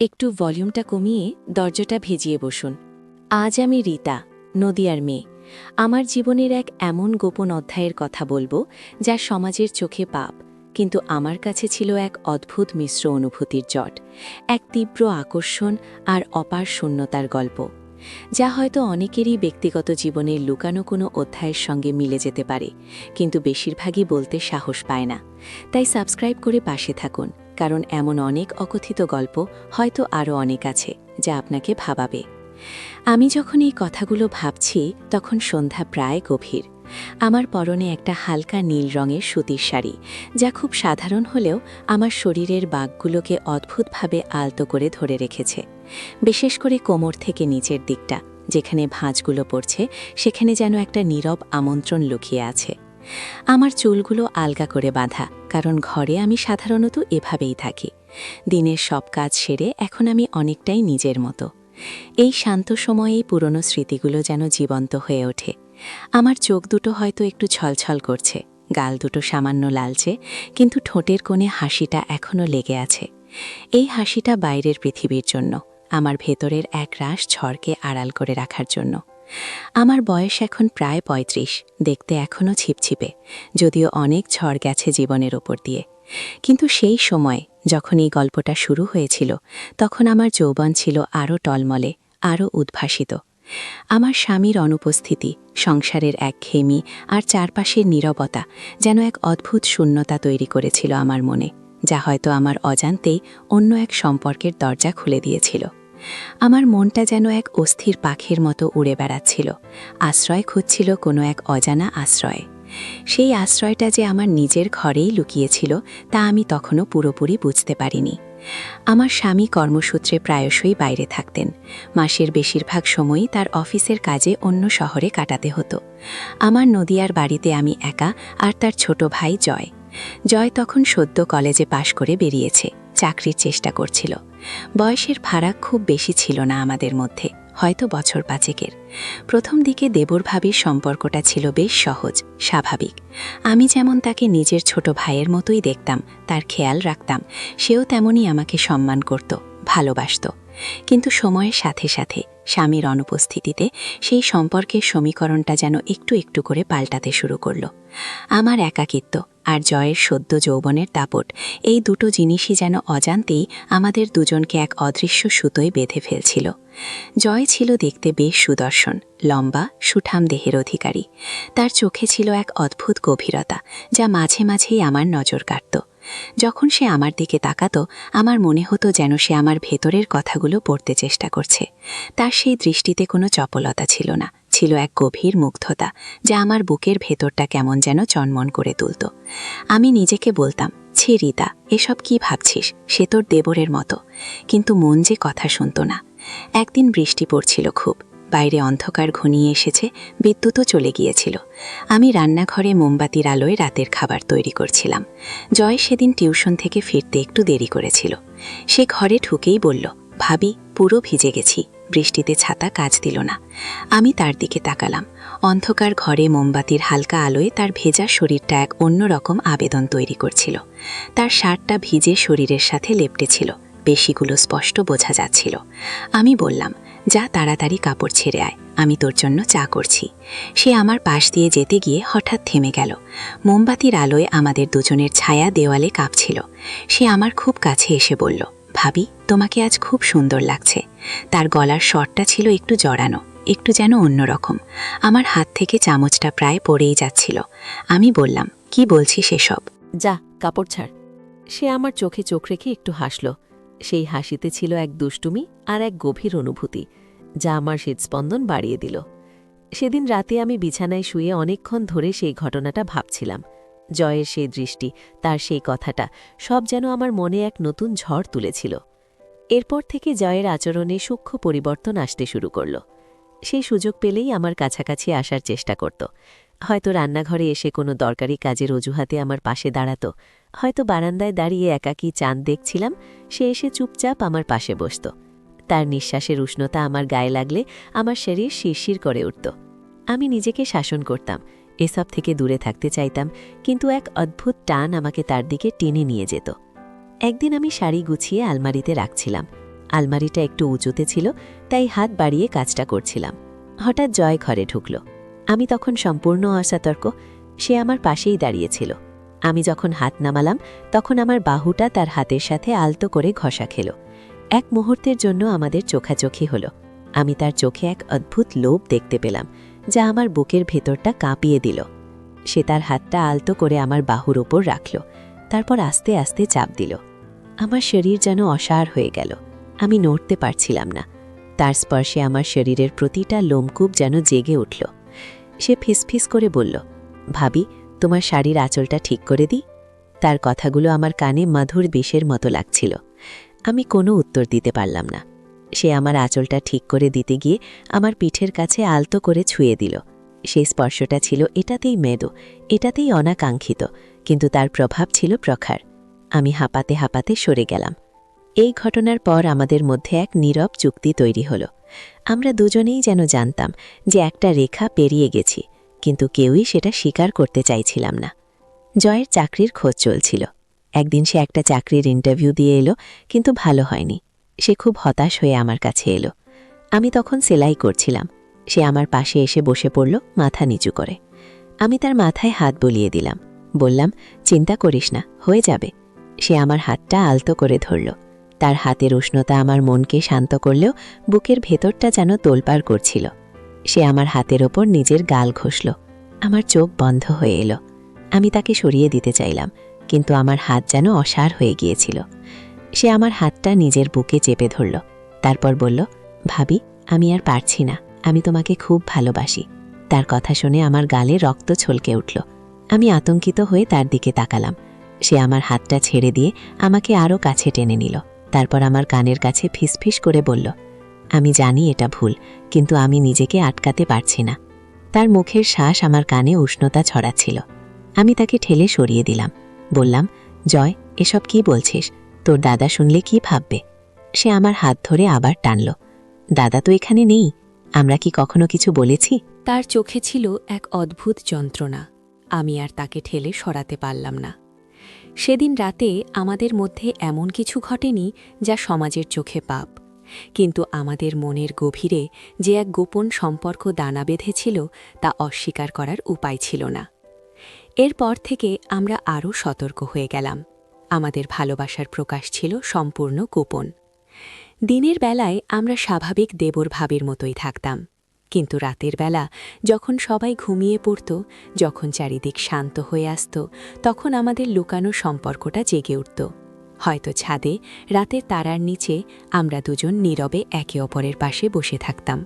একটু ভলিউমটা কমিয়ে দরজাটা ভেজিয়ে বসুন। আজ আমি রীতা, নদিয়ার মেয়ে। আমার জীবনের এক এমন গোপন অধ্যায়ের কথা বলব, যা সমাজের চোখে পাপ, কিন্তু আমার কাছে ছিল এক অদ্ভুত মিশ্র অনুভূতির জট, এক তীব্র আকর্ষণ আর অপার শূন্যতার গল্প, যা হয়তো অনেকেরই ব্যক্তিগত জীবনের লুকানো কোনো অধ্যায়ের সঙ্গে মিলে যেতে পারে, কিন্তু বেশিরভাগই বলতে সাহস পায় না। তাই সাবস্ক্রাইব করে পাশে থাকুন। কারণ এমন অনেক অকথিত গল্প হয়তো আরও অনেক আছে যা আপনাকে ভাবাবে। আমি যখন এই কথাগুলো ভাবছি, তখন সন্ধ্যা প্রায় গভীর। আমার পরনে একটা হালকা নীল রঙের সুতির শাড়ি, যা খুব সাধারণ হলেও আমার শরীরের বাঘগুলোকে অদ্ভুতভাবে আলতো করে ধরে রেখেছে। বিশেষ করে কোমর থেকে নিচের দিকটা, যেখানে ভাঁজগুলো পড়ছে, সেখানে যেন একটা নীরব আমন্ত্রণ লুকিয়ে আছে। আমার চুলগুলো আলগা করে বাঁধা, কারণ ঘরে আমি সাধারণত এভাবেই থাকি। দিনের সব কাজ সেরে এখন আমি অনেকটাই নিজের মতো। এই শান্ত সময়েই পুরনো স্মৃতিগুলো যেন জীবন্ত হয়ে ওঠে। আমার চোখ দুটো হয়তো একটু ছলছল করছে, গাল দুটো সামান্য লালচে, কিন্তু ঠোঁটের কোণে হাসিটা এখনও লেগে আছে। এই হাসিটা বাইরের পৃথিবীর জন্য, আমার ভেতরের এক রাশ ঝড়কে আড়াল করে রাখার জন্য। আমার বয়স এখন প্রায় ৩৫ দেখতে এখনও ছিপছিপে যদিও অনেক ঝড় গেছে জীবনের ওপর দিয়ে। কিন্তু সেই সময়, যখন এই গল্পটা শুরু হয়েছিল, তখন আমার যৌবন ছিল আরও টলমলে, আরও উদ্ভাসিত। আমার স্বামীর অনুপস্থিতি, সংসারের এক খেমি আর চারপাশের নীরবতা যেন এক অদ্ভুত শূন্যতা তৈরি করেছিল আমার মনে, যা হয়তো আমার অজান্তেই অন্য এক সম্পর্কের দরজা খুলে দিয়েছিল। আমার মনটা যেন এক অস্থির পাখির মতো উড়ে বেড়াচ্ছিল। আশ্রয় খুঁজছিল কোনো এক অজানা আশ্রয়। সেই আশ্রয়টা যে আমার নিজের ঘরেই লুকিয়েছিল, তা আমি তখনও পুরোপুরি বুঝতে পারিনি। আমার স্বামী কর্মসূত্রে প্রায়শই বাইরে থাকতেন। মাসের বেশিরভাগ সময়ই তার অফিসের কাজে অন্য শহরে কাটাতে হতো। আমার নদিয়ার বাড়িতে আমি একা আর তার ছোট ভাই জয়। জয় তখন সদ্য কলেজে পাশ করে বেরিয়েছে, চাকরির চেষ্টা করছিল। বয়সের ফারাক খুব বেশি ছিল না আমাদের মধ্যে, হয়তো বছর পাঁচেকের। প্রথম দিকে দেবর ভাবির সম্পর্কটা ছিল বেশ সহজ, স্বাভাবিক। আমি যেমন তাকে নিজের ছোট ভাইয়ের মতোই দেখতাম, তার খেয়াল রাখতাম, সেও তেমনই আমাকে সম্মান করত। ভালোবাসত। কিন্তু সময়ের সাথে সাথে স্বামীর অনুপস্থিতিতে সেই সম্পর্কের সমীকরণটা যেন একটু একটু করে পাল্টাতে শুরু করল। আমার একাকিত্ব আর জয়ের সদ্য যৌবনের দাপট এই দুটো জিনিসই যেন অজান্তেই আমাদের দুজনকে এক অদৃশ্য সুতোয় বেঁধে ফেলছিল। জয় ছিল দেখতে বেশ সুদর্শন, লম্বা, সুঠাম দেহের অধিকারী। তার চোখে ছিল এক অদ্ভুত গভীরতা যা মাঝে মাঝেই আমার নজর কাটত। যখন সে আমার দিকে তাকাতো, আমার মনে হতো যেন সে আমার ভেতরের কথাগুলো পড়তে চেষ্টা করছে। তার সেই দৃষ্টিতে কোনো চপলতা ছিল না, ছিল এক গভীর মুগ্ধতা, যা আমার বুকের ভেতরটা কেমন যেন চনমন করে তুলত। আমি নিজেকে বলতাম, ছি, রিতা, এসব কি ভাবছিস? সে তোর দেবরের মতো। কিন্তু মন যে কথা শুনত না। একদিন বৃষ্টি পড়ছিল খুব। বাইরে অন্ধকার ঘনিয়ে এসেছে, বিদ্যুৎও চলে গিয়েছিল। আমি রান্নাঘরে মোমবাতির আলোয় রাতের খাবার তৈরি করছিলাম। জয় সেদিন টিউশন থেকে ফিরতে একটু দেরি করেছিল। সে ঘরে ঢুকেই বলল, ভাবি, পুরো ভিজে গেছি। বৃষ্টিতে ছাতা কাজ দিল না। আমি তার দিকে তাকালাম। অন্ধকার ঘরে মোমবাতির হালকা আলোয় তার ভেজা শরীরটা এক অন্যরকম আবেদন তৈরি করছিল। তার শার্টটা ভিজে শরীরের সাথে লেপটেছিল। পেশিগুলো স্পষ্ট বোঝা যাচ্ছিল। আমি বললাম যা তাড়াতাড়ি কাপড় ছেড়ে আয়, আমি তোর জন্য চা করছি। সে আমার পাশ দিয়ে যেতে গিয়ে হঠাৎ থেমে গেল। মোমবাতির আলোয় আমাদের দুজনের ছায়া দেওয়ালে কাঁপছিল। সে আমার খুব কাছে এসে বলল, ভাবি, তোমাকে আজ খুব সুন্দর লাগছে। তার গলার স্বরটা ছিল একটু জড়ানো, একটু যেন অন্যরকম আমার হাত থেকে চামচটা প্রায় পড়েই যাচ্ছিল। আমি বললাম, কি বলছি সেসব যা, কাপড় ছাড়। সে আমার চোখে চোখ রেখে একটু হাসল। সেই হাসিতে ছিল এক দুষ্টুমি আর এক গভীর অনুভূতি, যা আমার হৃদস্পন্দন বাড়িয়ে দিল। সেদিন রাতে আমি বিছানায় শুয়ে অনেকক্ষণ ধরে সেই ঘটনাটা ভাবছিলাম। জয়ের সেই দৃষ্টি, তার সেই কথাটা, সব যেন আমার মনে এক নতুন ঝড় তুলেছিল। এরপর থেকে জয়ের আচরণে সূক্ষ্ম পরিবর্তন আসতে শুরু করল। সেই সুযোগ পেলেই আমার কাছাকাছি আসার চেষ্টা করত। হয়তো রান্নাঘরে এসে কোনো দরকারি কাজের অজুহাতে আমার পাশে দাঁড়াতো। হয়তো বারান্দায় দাঁড়িয়ে একাকী চাঁদ দেখছিলাম, সে এসে চুপচাপ আমার পাশে বসত। তার নিঃশ্বাসের উষ্ণতা আমার গায়ে লাগলে আমার শরীর শিরশির করে উঠত। আমি নিজেকে শাসন করতাম, এসব থেকে দূরে থাকতে চাইতাম, কিন্তু এক অদ্ভুত টান আমাকে তার দিকে টেনে নিয়ে যেত। একদিন আমি শাড়ি গুছিয়ে আলমারিতে রাখছিলাম। আলমারিটা একটু উঁচুতে ছিল, তাই হাত বাড়িয়ে কাজটা করছিলাম। হঠাৎ জয় ঘরে ঢুকল। আমি তখন সম্পূর্ণ অসতর্ক, সে আমার পাশেই দাঁড়িয়েছিল। আমি যখন হাত নামালাম, তখন আমার বাহুটা তার হাতের সাথে আলতো করে ঘষা খেল। এক মুহূর্তের জন্য আমাদের চোখাচোখি হলো। আমি তার চোখে এক অদ্ভুত লোভ দেখতে পেলাম, যা আমার বুকের ভেতরটা কাঁপিয়ে দিল। সে তার হাতটা আলতো করে আমার বাহুর ওপর রাখল, তারপর আস্তে আস্তে চাপ দিল। আমার শরীর যেন অসার হয়ে গেল। আমি নড়তে পারছিলাম না। তার স্পর্শে আমার শরীরের প্রতিটা লোমকূপ যেন জেগে উঠল। সে ফিসফিস করে বলল, ভাবি, তোমার শাড়ির আঁচলটা ঠিক করে দিই? তার কথাগুলো আমার কানে মাধুর বিষের মতো লাগছিল। আমি কোনো উত্তর দিতে পারলাম না। সে আমার আঁচলটা ঠিক করে দিতে গিয়ে আমার পিঠের কাছে আলতো করে ছুঁয়ে দিল। সেই স্পর্শটা ছিল এটাতেই মেদো, এটাতেই অনাকাঙ্ক্ষিত, কিন্তু তার প্রভাব ছিল প্রখার। আমি হাঁপাতে হাঁপাতে সরে গেলাম। এই ঘটনার পর আমাদের মধ্যে এক নীরব চুক্তি তৈরি হলো। আমরা দুজনেই যেন জানতাম যে একটা রেখা পেরিয়ে গেছি, কিন্তু কেউই সেটা স্বীকার করতে চাইছিলাম না। জয়ের চাকরির খোঁজ চলছিল। একদিন সে একটা চাকরির ইন্টারভিউ দিয়ে এলো, কিন্তু ভালো হয়নি। সে খুব হতাশ হয়ে আমার কাছে এলো। আমি তখন সেলাই করছিলাম। সে আমার পাশে এসে বসে পড়ল, মাথা নিচু করে। আমি তার মাথায় হাত বলিয়ে দিলাম। বললাম, চিন্তা করিস না, হয়ে যাবে। সে আমার হাতটা আলতো করে ধরল। তার হাতের উষ্ণতা আমার মনকে শান্ত করলেও বুকের ভেতরটা যেন তোলপাড় করছিল। সে আমার হাতের ওপর নিজের গাল ঘষল। আমার চোখ বন্ধ হয়ে এলো। আমি তাকে সরিয়ে দিতে চাইলাম, কিন্তু আমার হাত যেন অসার হয়ে গিয়েছিল। সে আমার হাতটা নিজের বুকে চেপে ধরল। তারপর বলল, ভাবি, আমি আর পারছি না। আমি তোমাকে খুব ভালোবাসি। তার কথা শুনে আমার গালে রক্ত ছলকে উঠল। আমি আতঙ্কিত হয়ে তার দিকে তাকালাম। সে আমার হাতটা ছেড়ে দিয়ে আমাকে আরও কাছে টেনে নিল। তারপর আমার কানের কাছে ফিসফিস করে বলল, আমি জানি এটা ভুল, কিন্তু আমি নিজেকে আটকাতে পারছি না। তার মুখের শ্বাস আমার কানে উষ্ণতা ছড়াচ্ছিল। আমি তাকে ঠেলে সরিয়ে দিলাম। বললাম, জয়, এসব কি বলছিস? তোর দাদা শুনলে কি ভাববে? সে আমার হাত ধরে আবার টানল, দাদা তো এখানে নেই, আমরা কি কখনো কিছু বলেছি? তার চোখে ছিল এক অদ্ভুত যন্ত্রণা। আমি আর তাকে ঠেলে সরাতে পারলাম না। সেদিন রাতে আমাদের মধ্যে এমন কিছু ঘটেনি যা সমাজের চোখে পাপ। কিন্তু আমাদের মনের গভীরে যে এক গোপন সম্পর্ক দানা বেঁধেছিল তা অস্বীকার করার উপায় ছিল না। এরপর থেকে আমরা আরও সতর্ক হয়ে গেলাম। আমাদের ভালোবাসার প্রকাশ ছিল সম্পূর্ণ গোপন। দিনের বেলায় আমরা স্বাভাবিক দেবর ভাবের মতোই থাকতাম। কিন্তু রাতের বেলা, যখন সবাই ঘুমিয়ে পড়ত, যখন চারিদিক শান্ত হয়ে আসত, তখন আমাদের লুকানো সম্পর্কটা জেগে উঠত। হয়তো ছাদে, রাতের তারার নিচে, আমরা দুজন নীরবে একে অপরের পাশে বসে থাকতাম।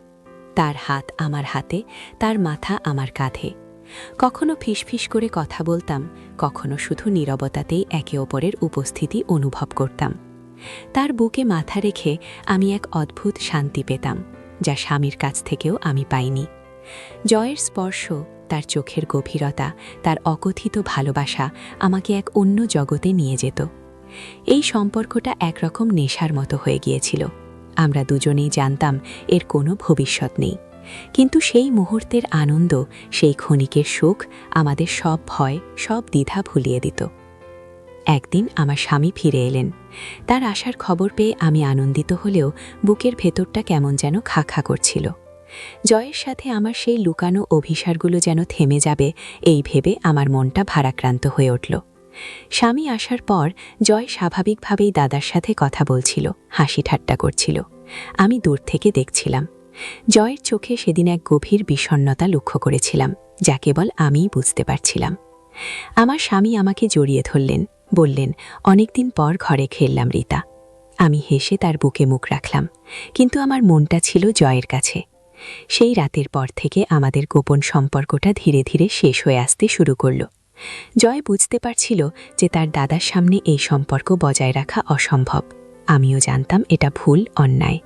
তার হাত আমার হাতে, তার মাথা আমার কাঁধে। কখনো ফিসফিস করে কথা বলতাম, কখনো শুধু নীরবতাতেই একে অপরের উপস্থিতি অনুভব করতাম। তার বুকে মাথা রেখে আমি এক অদ্ভুত শান্তি পেতাম। যা স্বামীর কাছ থেকেও আমি পাইনি। জয়ের স্পর্শ, তার চোখের গভীরতা, তার অকথিত ভালোবাসা আমাকে এক অন্য জগতে নিয়ে যেত। এই সম্পর্কটা একরকম নেশার মতো হয়ে গিয়েছিল। আমরা দুজনেই জানতাম এর কোনো ভবিষ্যৎ নেই। কিন্তু সেই মুহূর্তের আনন্দ, সেই ক্ষণিকের সুখ আমাদের সব ভয়, সব দ্বিধা ভুলিয়ে দিত। একদিন আমার স্বামী ফিরে এলেন। তার আসার খবর পেয়ে আমি আনন্দিত হলেও বুকের ভেতরটা কেমন যেন খা খা করছিল। জয়ের সাথে আমার সেই লুকানো অভিসারগুলো যেন থেমে যাবে, এই ভেবে আমার মনটা ভারাক্রান্ত হয়ে উঠল। স্বামী আসার পর জয় স্বাভাবিকভাবেই দাদার সাথে কথা বলছিল, হাসি ঠাট্টা করছিল। আমি দূর থেকে দেখছিলাম। জয়ের চোখে সেদিন এক গভীর বিষণ্নতা লক্ষ্য করেছিলাম, যা কেবল আমিই বুঝতে পারছিলাম। আমার স্বামী আমাকে জড়িয়ে ধরলেন বললেন, অনেকদিন পর ঘরে খেললাম, রীতা। আমি হেসে তার বুকে মুখ রাখলাম, কিন্তু আমার মনটা ছিল জয়ের কাছে। সেই রাতের পর থেকে আমাদের গোপন সম্পর্কটা ধীরে ধীরে শেষ হয়ে আসতে শুরু করল। জয় বুঝতে পারছিল যে তার দাদার সামনে এই সম্পর্ক বজায় রাখা অসম্ভব। আমিও জানতাম এটা ভুল, অন্যায়,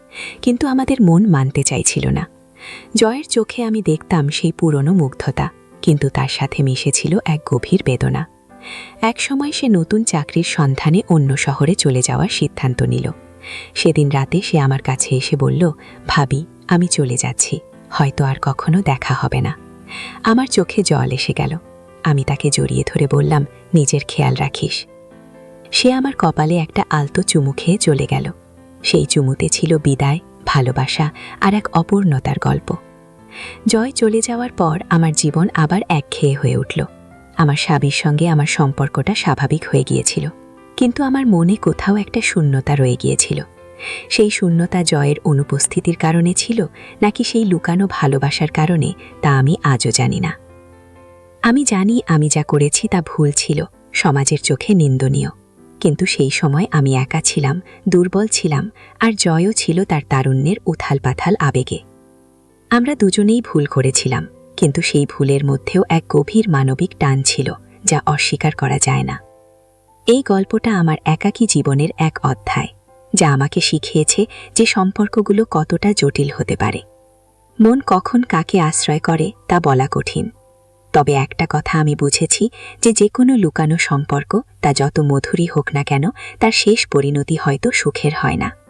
কিন্তু আমাদের মন মানতে চাইছিল না। জয়ের চোখে আমি দেখতাম সেই পুরনো মুগ্ধতা, কিন্তু তার সাথে মিশেছিল এক গভীর বেদনা। একসময় সে নতুন চাকরির সন্ধানে অন্য শহরে চলে যাওয়ার সিদ্ধান্ত নিল। সেদিন রাতে সে আমার কাছে এসে বলল, ভাবি, আমি চলে যাচ্ছি। হয়তো আর কখনো দেখা হবে না। আমার চোখে জল এসে গেল। আমি তাকে জড়িয়ে ধরে বললাম, নিজের খেয়াল রাখিস। সে আমার কপালে একটা আলতো চুমু খেয়ে চলে গেল। সেই চুমুতে ছিল বিদায়, ভালোবাসা আর এক অপূর্ণতার গল্প। জয় চলে যাওয়ার পর আমার জীবন আবার একঘেয়ে হয়ে উঠল। আমার স্বামীর সঙ্গে আমার সম্পর্কটা স্বাভাবিক হয়ে গিয়েছিল। কিন্তু আমার মনে কোথাও একটা শূন্যতা রয়ে গিয়েছিল। সেই শূন্যতা জয়ের অনুপস্থিতির কারণে ছিল, নাকি সেই লুকানো ভালোবাসার কারণে, তা আমি আজও জানি না। আমি জানি আমি যা করেছি তা ভুল ছিল, সমাজের চোখে নিন্দনীয়। কিন্তু সেই সময় আমি একা ছিলাম, দুর্বল ছিলাম, আর জয়ও ছিল তার তারুণ্যের উথাল পাথাল আবেগে। আমরা দুজনেই ভুল করেছিলাম কিন্তু সেই ভুলের মধ্যেও এক গভীর মানবিক টান ছিল, যা অস্বীকার করা যায় না। এই গল্পটা আমার একাকী জীবনের এক অধ্যায়, যা আমাকে শিখিয়েছে যে সম্পর্কগুলো কতটা জটিল হতে পারে। মন কখন কাকে আশ্রয় করে তা বলা কঠিন। তবে একটা কথা আমি বুঝেছি যে যে কোনো লুকানো সম্পর্ক, তা যত মধুরই হোক না কেন, তার শেষ পরিণতি হয়তো সুখের হয় না।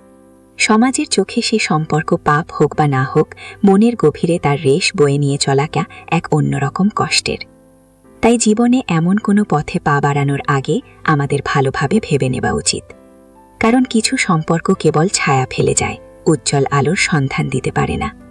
সমাজের চোখে সে সম্পর্ক পাপ হোক বা না হোক, মনের গভীরে তার রেশ বয়ে নিয়ে চলাকা এক অন্যরকম কষ্টের। তাই জীবনে এমন কোনো পথে পা বাড়ানোর আগে আমাদের ভালোভাবে ভেবে নেওয়া উচিত। কারণ কিছু সম্পর্ক কেবল ছায়া ফেলে যায়, উজ্জ্বল আলোর সন্ধান দিতে পারে না।